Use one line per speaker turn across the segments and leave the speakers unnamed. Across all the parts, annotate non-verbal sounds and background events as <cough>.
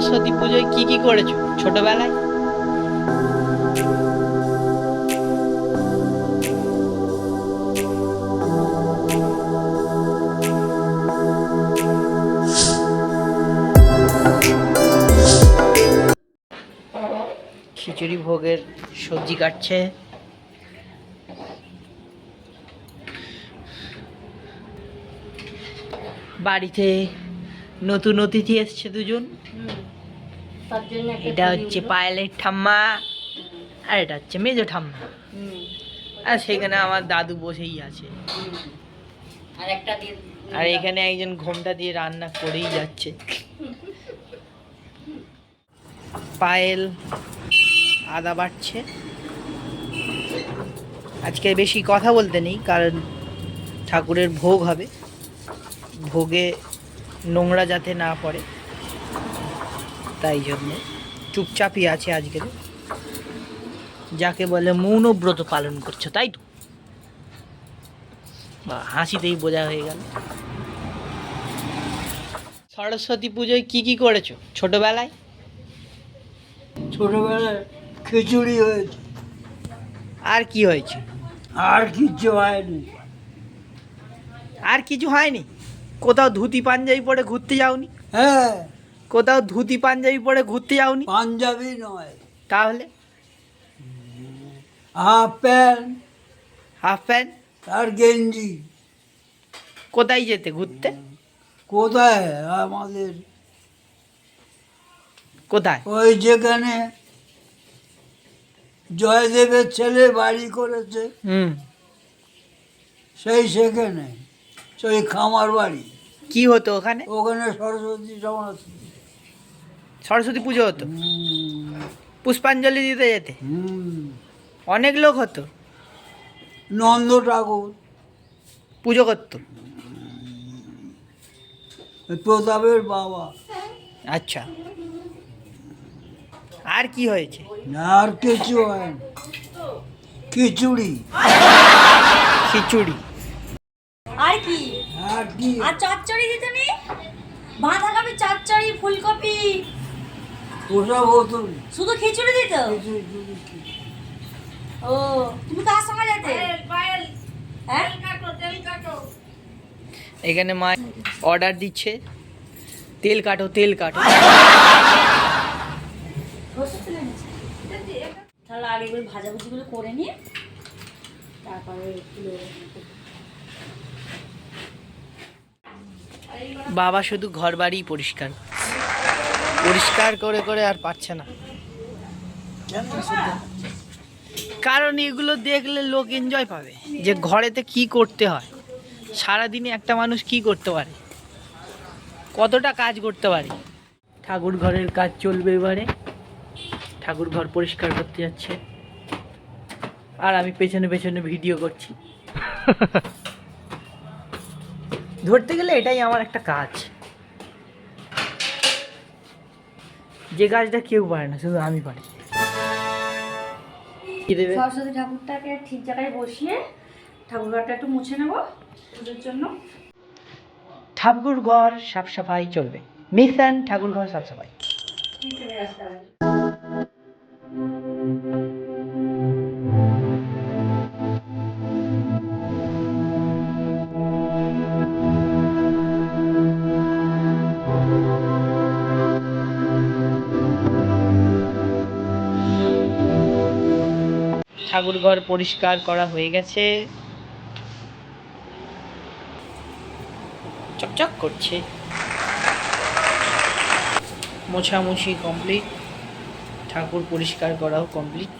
সরস্বতী পুজোয় কি কি করেছ ছোটবেলায়? খিচুড়ি ভোগের সবজি কাটছে। বাড়িতে নতুন অতিথি এসছে দুজন। এটা হচ্ছে পায়েলের ঠাম্মা, আর এটা হচ্ছে মেজো ঠাম্মা। আর সেখানে আমার দাদু বসেই আছে।
আর
এখানে একজন ঘোমটা দিয়ে রান্না করেই যাচ্ছে। পায়েল আদা বাড়ছে। আজকে বেশি কথা বলতে নেই, কারণ ঠাকুরের ভোগ হবে। ভোগে নোংরা যাতে না পড়ে। তাই জন্য চুপচাপই আছে আজকের। যাকে বলে মৌনব্রত পালন করছ তাই তো? বা হাসিতেই বোঝা হয়ে গেল। সরস্বতী পুজোয় কি কি করেছ ছোটবেলায়?
ছোটবেলায় খিচুড়ি হয়েছে।
আর কি হয়েছে?
আর কিচ্ছু হয়নি।
আর কিছু হয়নি? কোথাও ধুতি পাঞ্জাবি পরে ঘুরতে যাওনি?
হ্যাঁ।
কোথাও ধুতি পাঞ্জাবি পরে ঘুরতে যাওনি?
পাঞ্জাবি নয়।
তাহলে?
Half pant.
Half pant?
আর গেঞ্জি।
কোথায় যেতে ঘুরতে?
কোথায়? আমাদের।
কোথায়?
ওই যেখানে জয়দেবের ছেলে বাড়ি করেছে
হুম।
সেই সেখানে সেই খামার বাড়ি।
কি হতো ওখানে?
ওখানে সরস্বতী সমাজ
সরস্বতী পুজো হতো? পুষ্পাঞ্জলি দিতে যেতে? অনেক লোক হতো?
নন্দ ঠাকুর।
পুজো করতো?
প্রতাপের বাবা।
আচ্ছা। আর কি হয়েছে?
আর কিছু হয় খিচুড়ি।
খিচুড়ি।
আর কি?
আর
চচ্চড়ি দিতে নি বাঁধাকপি চচ্চড়ি ফুলকপি।
ওসব হতো
শুধু খিচুড়ি দিত। ও তুমি কার সঙ্গে যেতে? হ্যাঁ?
এখানে মা অর্ডার দিচ্ছে। তেল কাটো তেল কাটো।
তাহলে আগে ভাজাভুজিগুলো করে নিয়ে তারপরে এগুলো
বাবা শুধু ঘর বাড়ি পরিষ্কার। পরিষ্কার করে করে আর পারছে না। কারণ এগুলো দেখলে লোক এনজয় পাবে যে ঘরেতে কি করতে হয়। সারাদিনে একটা মানুষ কি করতে পারে? কতটা কাজ করতে পারে? ঠাকুর ঘরের কাজ চলবে এবারে। ঠাকুর ঘর পরিষ্কার করতে যাচ্ছে। আর আমি পেছনে পেছনে ভিডিও করছি। ধরতে গেলে এটাই আমার একটা কাজ। যে কাজটা কেউ পারে না শুধু আমি পারি।
সরস্বতী ঠাকুরটাকে ঠিক জায়গায় বসিয়ে ঠাকুরঘরটা একটু মুছে নেব পুজোর জন্য।
ঠাকুর ঘর সাফ সাফাই চলবে। মিশন ঠাকুর ঘর সাফ সাফাই। ঠাকুর ঘর পরিষ্কার করা হয়ে গেছে। চকচক করছে। মোছামুছি কমপ্লিট ঠাকুর পরিষ্কার করাও কমপ্লিট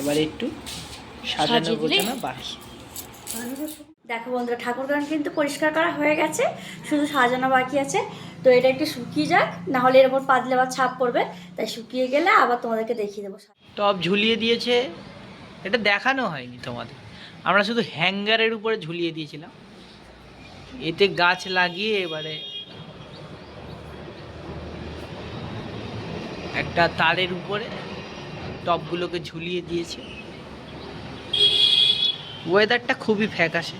এবারে একটু সাজানো গোছানো বাকি।
দেখো বন্ধুরা ঠাকুরঘর কিন্তু পরিষ্কার করা হয়ে গেছে। শুধু সাজানো বাকি আছে। তো এটা একটু শুকিয়ে যাক না হলে এর উপর পাতলে আবার ছাপ পড়বে। তাই শুকিয়ে গেলে আবার তোমাদেরকে দেখিয়ে দেবো।
টপ ঝুলিয়ে দিয়েছে। এটা দেখানো হয়নি তোমাদের। আমরা শুধু হ্যাঙ্গারের উপরে ঝুলিয়ে দিয়েছিলাম। এতে গাছ লাগিয়ে এবারে একটা তারের উপরে টপগুলোকে ঝুলিয়ে দিয়েছে। ওয়েদারটা খুবই ফ্যাকাশে।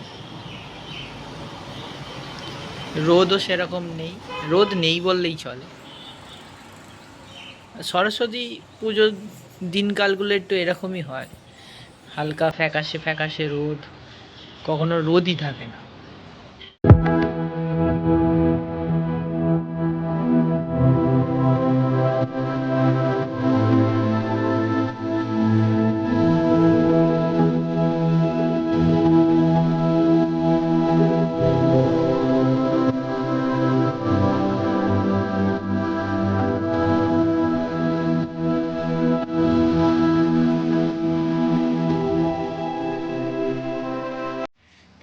রোদও সেরকম নেই। রোদ নেই বললেই চলে। সরস্বতী পুজোর দিনকালগুলো একটু এরকমই হয়। হালকা ফ্যাকাশে ফ্যাকাশে রোদ কখনো রোদই থাকে না।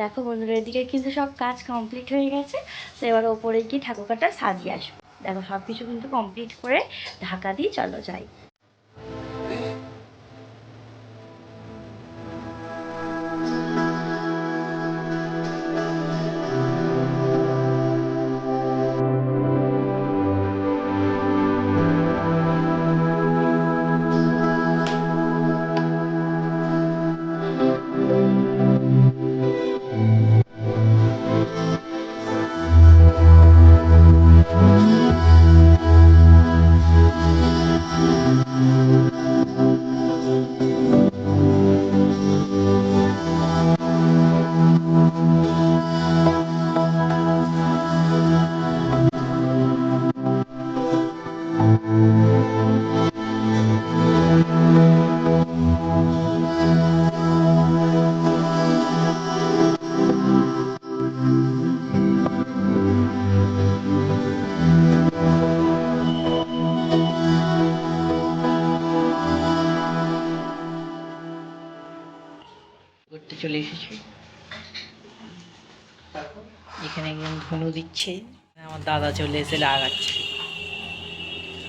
দেখো বন্ধুরা, এদিকে কিন্তু সব কাজ কমপ্লিট হয়ে গেছে। তো এবার ওপরে গিয়ে ঠাকুর ঠাকুরটা সাজিয়ে আসব। দেখো সব কিছু কিন্তু কমপ্লিট করে ঢাকা দিয়ে চলো যাই।
এখানে একজন ধনু দিচ্ছে। আমার দাদা চলে এসে লাগাচ্ছে।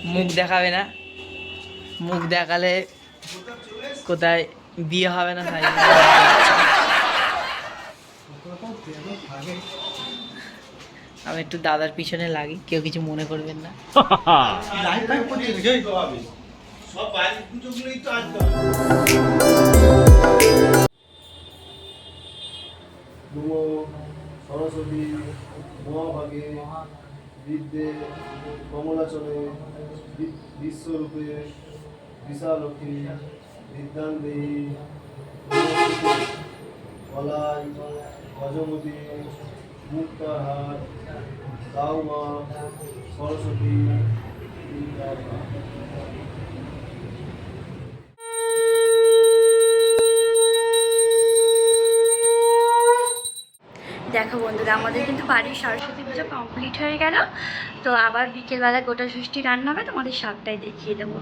মুখ দেখাবে না। মুখ দেখালে কোথায় বিয়ে হবে না তাই আমি একটু দাদার পিছনে লাগি কেউ কিছু মনে করবেন না। <laughs>
নমো সরস্বতী মহাভাগে বিদ্যে কমলাচলে বিশ্বরূপে বিশালক্ষী বিদ্যান দেহি কলাই গজমতি মুক্তাহার দাউমা সরস্বতী বিদ্যাধর।
আমাদের কিন্তু বাড়ির সরস্বতী পুজো কমপ্লিট হয়ে গেল। তো আবার বিকেলবেলা গোটা ষষ্ঠী রান্না হবে, তোমাদের সবটাই দেখিয়ে দেবো।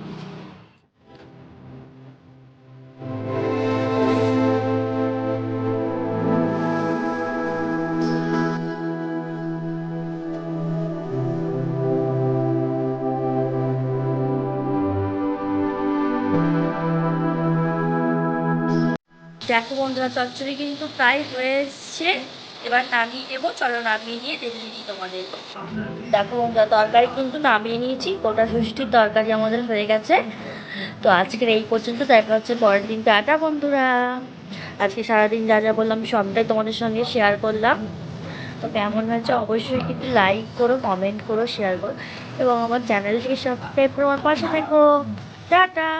দেখো বন্ধুরা, চচ্চড়ি কিন্তু প্রায় হয়ে এবার নামিয়ে দেবো। চলো নামিয়ে নিয়ে দেখিয়ে দিই তোমাদের। দেখো তরকারি কিন্তু নামিয়ে নিয়েছি। গোটা ষষ্ঠীর তরকারি আমাদের হয়ে গেছে। তো আজকের এই পর্যন্ত দেখা হচ্ছে পরের দিন। টাটা বন্ধুরা। আজকে সারাদিন যা যা বললাম, সবটাই তোমাদের সঙ্গে শেয়ার করলাম। তো কেমন হয়েছে অবশ্যই কিন্তু লাইক করো কমেন্ট করো শেয়ার করো। এবং আমার চ্যানেলটিকে সাবস্ক্রাইব করো আমার পাশে থেকো। টাটা।